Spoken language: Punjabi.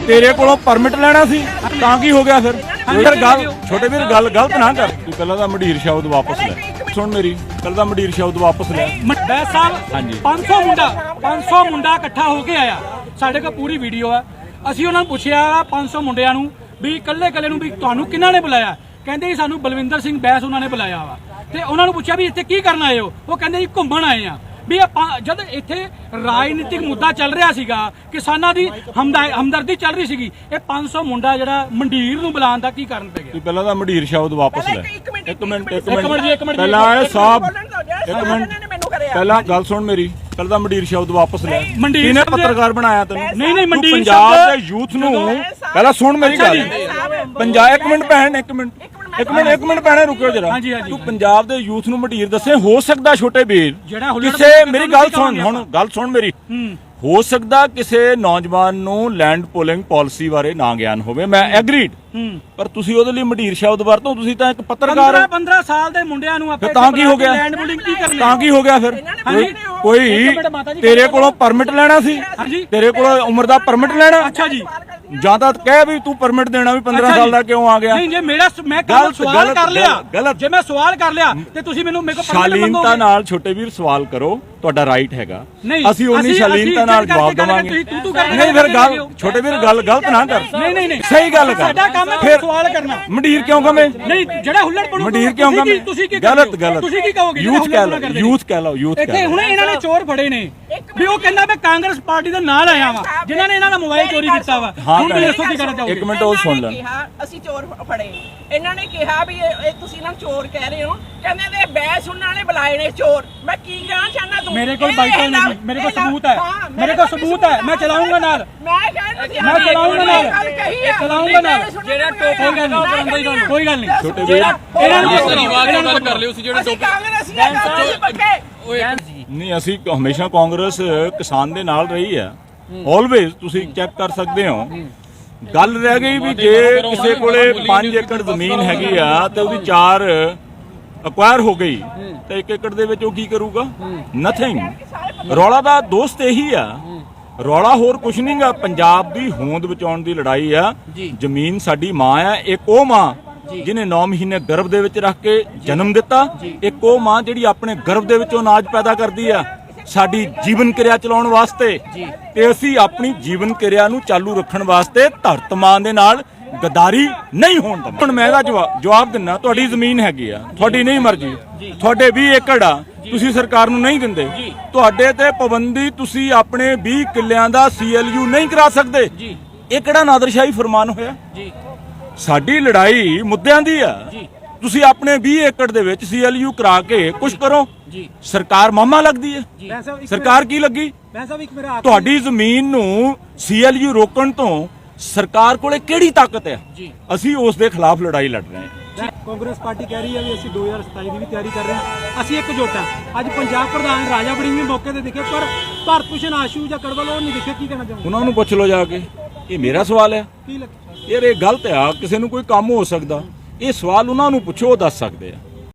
ਤੇਰੇ ਕੋਲੋਂ ਪਰਮਿਟ ਲੈਣਾ ਸੀ ਤਾਂ ਕੀ ਹੋ ਗਿਆ ਫਿਰ? ਫਿਰ ਗੱਲ ਛੋਟੇ ਵੀਰ ਗੱਲ ਗਲਤ ਨਾ ਕਰ। ਤੂੰ ਪਹਿਲਾਂ ਤਾਂ ਮਢੀਰ ਸ਼ਬਦ ਵਾਪਸ ਲੈ। ਸੁਣ ਮੇਰੀ ਪਹਿਲਾਂ ਤਾਂ ਮਢੀਰ ਸ਼ਬਦ ਵਾਪਸ ਲੈ। ਬੈਸ ਸਾਹਿਬ ਹਾਂਜੀ। 500 ਮੁੰਡਾ 500 ਮੁੰਡਾ ਇਕੱਠਾ ਹੋ ਕੇ ਆਇਆ। ਸਾਡੇ ਕੋਲ ਪੂਰੀ ਵੀਡੀਓ ਹੈ ਅਸੀਂ ਉਹਨਾਂ ਨੂੰ ਪੁੱਛਿਆ 500 ਮੁੰਡਿਆਂ ਨੂੰ ਵੀ ਇਕੱਲੇ ਇਕੱਲੇ ਨੂੰ ਵੀ ਤੁਹਾਨੂੰ ਕਿਹਨਾਂ ਨੇ ਬੁਲਾਇਆ? ਕਹਿੰਦੇ ਜੀ ਸਾਨੂੰ ਬਲਵਿੰਦਰ ਸਿੰਘ ਬੈਸ ਉਹਨਾਂ ਨੇ ਬੁਲਾਇਆ ਵਾ। ਤੇ ਉਹਨਾਂ ਨੂੰ ਪੁੱਛਿਆ ਵੀ ਇੱਥੇ ਕੀ ਕਰਨ ਆਏ ਹੋ? ਉਹ ਕਹਿੰਦੇ ਜੀ ਘੁੰਮਣ ਆਏ ਆ। ਵੀ ਇਹ ਪਾ- ਜਦ ਇੱਥੇ ਰਾਜਨੀਤਿਕ ਮੁੱਦਾ ਚੱਲ ਰਿਹਾ ਸੀਗਾ ਕਿਸਾਨਾਂ ਦੀ ਹਮਦਾ- ਹਮਦਰਦੀ ਚੱਲ ਰਹੀ ਸੀਗੀ ਇਹ 500 ਮੁੰਡਾ ਜਿਹੜਾ ਮੰਡੀਰ ਨੂੰ ਬੁਲਾਉਣ ਦਾ ਕੀ ਕਾਰਨ ਪੈ ਗਿਆ? ਤੂੰ ਪਹਿਲਾਂ ਤਾਂ ਮਢੀਰ ਸ਼ਬਦ ਵਾਪਸ ਲੈ। ਇੱਕ ਮਿੰਟ, ਇੱਕ ਮਿੰਟ ਇੱਕ ਇੱਕ ਮਿੰਟ ਜੀ, ਇੱਕ ਮਿੰਟ। ਪਹਿਲਾਂ ਇਹ ਸਾਹਿਬ ਇੱਕ ਮਿੰਟ। ਨੇ ਮੈਨੂੰ ਕਰਿਆ। ਪਹਿਲਾਂ ਗੱਲ ਸੁਣ ਮੇਰੀ ਪਹਿਲਾਂ ਤਾਂ ਮਢੀਰ ਸ਼ਬਦ ਵਾਪਸ ਲੈ। ਮੰਡੀਰ ਕਿਹਨੇ ਸ਼ਬਦ- ਪੱਤਰਕਾਰ ਬਣਾਇਆ ਤੈਨੂੰ? ਨਹੀਂ ਨਹੀਂ ਮੰਡੀਰ ਪੰਜਾਬ ਦੇ ਯੂਥ ਨੂੰ ਪਹਿਲਾਂ ਸੁਣ ਮੇਰੀ ਗੱਲ। ਪੰਜਾਬ ਇੱਕ ਮਿੰਟ ਭੈਣ ਇੱਕ ਮਿੰਟ। ਇੱਕ ਮਿੰਟ ਇੱਕ ਮਿੰਟ ਭੈਣੇ ਰੁਕਿਓ ਜਰਾ। ਹਾਂਜੀ, ਹਾਂਜੀ। ਤੂੰ ਪੰਜਾਬ ਦੇ ਯੂਥ ਨੂੰ ਮਢੀਰ ਦੱਸੇ ਹੋ ਸਕਦਾ ਛੋਟੇ ਵੀਰ ਜਿਹੜਾ ਹੁੱਲੜ ਕਿਸੇ ਮੇਰੀ ਗੱਲ ਸੁਣ ਕਹਾਂਗੇ ਹੁਣ ਗੱਲ ਸੁਣ ਮੇਰੀ। ਹੂੰ। ਹੋ ਸਕਦਾ ਕਿਸੇ ਨੌਜਵਾਨ ਨੂੰ ਲੈਂਡ ਪੋਲਿੰਗ ਪਾਲਿਸੀ ਬਾਰੇ ਨਾ ਗਿਆਨ ਹੋਵੇ। ਮੈਂ ਐਗਰੀਡ ਹੂੰ। ਪਰ ਤੁਸੀਂ ਉਹਦੇ ਲਈ ਮਢੀਰ ਸ਼ਬਦ ਵਰਤੋ ਤੁਸੀਂ ਤਾਂ ਇੱਕ ਪੱਤਰਕਾਰ 15 ਹੋ। 15 ਸਾਲ ਦੇ ਮੁੰਡਿਆਂ ਨੂੰ ਆਪਾਂ ਫਿਰ ਤਾਂ ਕੀ ਹੋ ਗਿਆ? ਲੈਂਡ ਬੁਲਿੰਗ ਕੀ ਕਰਨੀ? ਤਾਂ ਕੀ ਹੋ ਗਿਆ ਫਿਰ। ਕੋਈ- ਤੇਰੇ ਕੋਲੋਂ ਪਰਮਿਟ ਲੈਣਾ ਸੀ? ਹਾਂਜੀ। ਤੇਰੇ ਕੋਲੋਂ ਉਮਰ ਦਾ ਪਰਮਿਟ ਲੈਣਾ? ਅੱਛਾ ਜੀ। ਜਾਂ ਤਾਂ ਕਹਿ ਵੀ ਤੂੰ ਪਰਮਿਟ ਦੇਣਾ ਵੀ 15 ਅੱਛਾ ਸਾਲ। ਦਾ ਕਿਉਂ ਆ ਗਿਆ? ਨਹੀਂ ਜੇ ਮੇਰਾ ਮੈਂ ਕੱਲ ਸਵਾਲ ਕਰ ਲਿਆ। ਜੇ ਮੈਂ ਸਵਾਲ ਕਰ ਲਿਆ ਤੇ ਤੁਸੀਂ ਮੈਨੂੰ ਮੇਰੇ ਕੋਲ ਸ਼ਾਲੀਨਤਾ। ਨਾਲ ਛੋਟੇ ਵੀਰ ਸਵਾਲ ਕਰੋ ਤੁਹਾਡਾ ਰਾਈਟ ਹੈਗਾ। ਅਸੀਂ ਉਨੀ ਸ਼ਾਲੀਨਤਾ ਨਾਲ ਜਵਾਬ ਦੇਵਾਂਗੇ। ਨਹੀਂ ਫਿਰ ਗੱਲ। ਛੋਟੇ ਵੀਰ ਗੱਲ ਗਲਤ ਨਾ ਕਰ। ਨਹੀਂ ਨਹੀਂ ਨਹੀਂ। ਸਹੀ ਗੱਲ ਕਰ। ਸਾਡਾ ਕੰਮ ਹੈ ਸਵਾਲ ਕਰਨਾ। ਮੰਡੀਰ ਕਿਉਂ ਕਮੇ ਨਹੀਂ ਜਿਹੜਾ ਹੁੱਲੜ ਪੜੂ ਮੰਡੀਰ ਕਿਉਂ ਕਮੇ ਤੁਸੀਂ ਕੀ ਗਲਤ? ਗਲਤ। ਤੁਸੀਂ ਕੀ ਕਹੋਗੇ ਯੂਥ ਕਹਿ ਲਓ ਯੂਥ ਕਹਿ ਲਓ ਯੂਥ ਇੱਥੇ ਹੁਣੇ ਇਹਨਾਂ ਨੇ ਚੋਰ ਫੜੇ ਨੇ। ਵੀ ਉਹ ਕਹਿੰਦਾ ਮੈਂ ਕਾਂਗਰਸ ਪਾਰਟੀ ਦੇ ਨਾਲ ਆਇਆ ਵਾਂ ਜਿਨ੍ਹਾਂ ਨੇ ਇਹਨਾਂ ਦਾ ਮੋਬਾਈਲ ਚੋਰੀ ਕੀਤਾ ਵਾ। ਹੁਣ ਤੁਸੀਂ ਭੈਣੇ। ਦੱਸੋ ਕੀ ਕਰਨਾ ਚਾਹੋਗੇ ਇੱਕ ਮਿੰਟ ਉਹ ਸੁਣ ਇਹਨਾਂ ਲੈਣ। ਕਿਹਾ ਅਸੀਂ ਚੋਰ ਫੜੇ ਇਹਨਾਂ ਨੇ ਕਿਹਾ ਵੀ ਇਹ ਤੁਸੀਂ ਨਾ ਚੋਰ ਕਹਿ ਰਹੇ ਹੋ। ਕਹਿੰਦੇ ਨੇ ਬੈਸ ਉਹਨਾਂ ਨੇ ਬੁਲਾਏ ਨੇ ਚੋਰ। ਮੈਂ ਕੀ ਕਹਿਣਾ ਚਾਹਨਾ ਤੂੰ? ਮੇਰੇ ਕੋਲ ਇਹ ਨਹੀਂ, ਮੇਰੇ ਕੋਲ ਸਬੂਤ ਹੈ। ਮੇਰੇ ਕੋਲ ਸਬੂਤ ਹੈ, ਮੈਂ ਚਲਾਊਂਗਾ ਨਾਲ। ਮੈਂ ਕਹਿੰਦਾ ਤੁਸੀਂ ਮੈਂ ਚਲਾਊਂਗਾ ਨਾਲ। ਜਿਹੜਾ ਚਲਾਊਂਗਾ ਨਾਲ। ਜਿਹੜਾ ਕੋਈ ਗੱਲ ਨਹੀਂ ਕੋਈ ਗੱਲ ਨਹੀਂ। ਛੋਟੇ ਵੀਰ। ਇਹਨਾਂ ਨੂੰ ਧੰਨਵਾਦ ਗੱਲ ਕਰ ਲਿਓ ਸੀ ਜਿਹੜੇ ਅਸੀਂ ਕਾਂਗਰਸੀਆਂ ਦਾ ਅਸੀਂ ਪੱਕੇ ਨਹੀਂ ਅਸੀਂ ਹਮੇਸ਼ਾ ਕਾਂਗਰਸ ਕਿਸਾਨ ਦੇ ਨਾਲ ਰਹੀ ਹੈ। ਆਲਵੇਜ਼ ਤੁਸੀਂ ਚੈੱਕ ਕਰ ਸਕਦੇ ਹੋ। ਗੱਲ ਰਹਿ ਗਈ ਵੀ ਜੇ ਕਿਸੇ ਕੋਲੇ 5 ਏਕੜ ਜ਼ਮੀਨ ਹੈਗੀ ਆ ਤੇ ਉਹਦੀ 4 ਅਕਵਾਇਰ ਹੋ ਗਈ ਤੇ 1 ਏਕੜ ਦੇ ਵਿੱਚ ਉਹ ਕੀ ਕਰੂਗਾ? ਨਥਿੰਗ ਰੌਲਾ ਦਾ ਦੋਸਤ ਇਹੀ ਆ। ਰੌਲਾ ਹੋਰ ਕੁਛ ਨਹੀਂਗਾ। ਪੰਜਾਬ ਦੀ ਹੋਂਦ ਬਚਾਉਣ ਦੀ ਲੜਾਈ ਆ। ਜ਼ਮੀਨ ਸਾਡੀ ਮਾਂ ਆ। ਇੱਕ ਉਹ ਮਾਂ ਜਿਹਨੇ 9 ਮਹੀਨੇ ਗਰਭ ਦੇ ਵਿੱਚ ਰੱਖ ਕੇ ਜਨਮ ਦਿੱਤਾ। ਇੱਕ ਉਹ ਮਾਂ ਜਿਹੜੀ ਆਪਣੇ ਗਰਭ ਦੇ ਵਿੱਚੋਂ ਅਨਾਜ ਪੈਦਾ ਕਰਦੀ ਆ। ਸਾਡੀ ਜੀਵਨ ਕਿਰਿਆ ਚਲਾਉਣ ਵਾਸਤੇ ਤੇ ਅਸੀਂ ਆਪਣੀ ਜੀਵਨ ਕਿਰਿਆ ਨੂੰ ਚਾਲੂ ਰੱਖਣ ਵਾਸਤੇ ਧਰਤ ਮਾਂ ਦੇ ਨਾਲ ਗਦਾਰੀ ਨਹੀਂ ਹੋਣ ਦਵਾਂ ਹੁਣ ਮੈਂ ਇਹਦਾ ਜਵਾਬ ਦਿੰਨਾ ਤੁਹਾਡੀ ਜ਼ਮੀਨ ਹੈਗੀ ਆ ਤੁਹਾਡੀ ਨਹੀਂ ਮਰਜ਼ੀ। ਤੁਹਾਡੇ 20 ਏਕੜ ਆ ਤੁਸੀਂ ਸਰਕਾਰ ਨੂੰ ਨਹੀਂ ਦਿੰਦੇ। ਤੁਹਾਡੇ ਤੇ ਪਾਬੰਦੀ ਤੁਸੀਂ ਆਪਣੇ 20 ਕਿੱਲਿਆਂ ਦਾ ਸੀਐਲਯੂ ਨਹੀਂ ਕਰਾ ਸਕਦੇ। ਇਹ ਕਿਹੜਾ ਨਾਦਰਸ਼ਾਹੀ ਫਰਮਾਨ ਹੋਇਆ? ਸਾਡੀ ਲੜਾਈ ਮੁੱਦਿਆਂ ਦੀ ਆ। ਤੁਸੀਂ ਆਪਣੇ 20 ਏਕੜ ਦੇ ਵਿੱਚ ਸੀਐਲਯੂ ਕਰਾ ਕੇ ਕੁਝ ਕਰੋ। ਸਰਕਾਰ ਮਾਮਾ ਲੱਗਦੀ ਹੈ। ਸਰਕਾਰ ਕੀ ਲੱਗੀ? ਮੈਂ ਸਾਹਿਬ ਇੱਕ ਮੇਰਾ ਤੁਹਾਡੀ ਜ਼ਮੀਨ ਨੂੰ ਸੀਐਲਯੂ ਰੋਕਣ ਤੋਂ ਸਰਕਾਰ ਕੋਲੇ ਕਿਹੜੀ ਤਾਕਤ ਹੈ? ਅਸੀਂ ਉਸ ਦੇ ਖਿਲਾਫ ਲੜਾਈ ਲੜ ਰਹੇ ਹਾਂ। ਕਾਂਗਰਸ ਪਾਰਟੀ ਕਹਿ ਰਹੀ ਹੈ ਵੀ ਅਸੀਂ 2027 ਦੀ ਵੀ ਤਿਆਰੀ ਕਰ ਰਹੇ ਹਾਂ। ਅਸੀਂ ਇੱਕ ਜੋਟਾ ਅੱਜ ਪੰਜਾਬ ਪ੍ਰਧਾਨ ਰਾਜਾ ਵੜਿੰਗ ਵੀ ਮੌਕੇ ਤੇ ਦਿਖੇ ਪਰ ਭਾਰਤ ਭੂਸ਼ਣ ਆਸ਼ੂ ਜਾਂ ਕੜਵਲ ਉਹ ਨਹੀਂ ਦਿਖੇ ਕੀ ਕਹਿਣਾ ਚਾਹੁੰਦੇ ਉਹਨਾਂ ਨੂੰ ਪੁੱਛ ਲਓ ਜਾ ਕੇ। ਇਹ ਮੇਰਾ ਸਵਾਲ ਹੈ। ਯਾਰ ਇਹ ਗਲਤ ਆ ਕਿਸੇ ਨੂੰ ਕੋਈ ਕੰਮ ਹੋ ਸਕਦਾ। ਇਹ ਸਵਾਲ ਉਹਨਾਂ ਨੂੰ ਪੁੱਛੋ ਉਹ ਦੱਸ ਸਕਦੇ ਆ।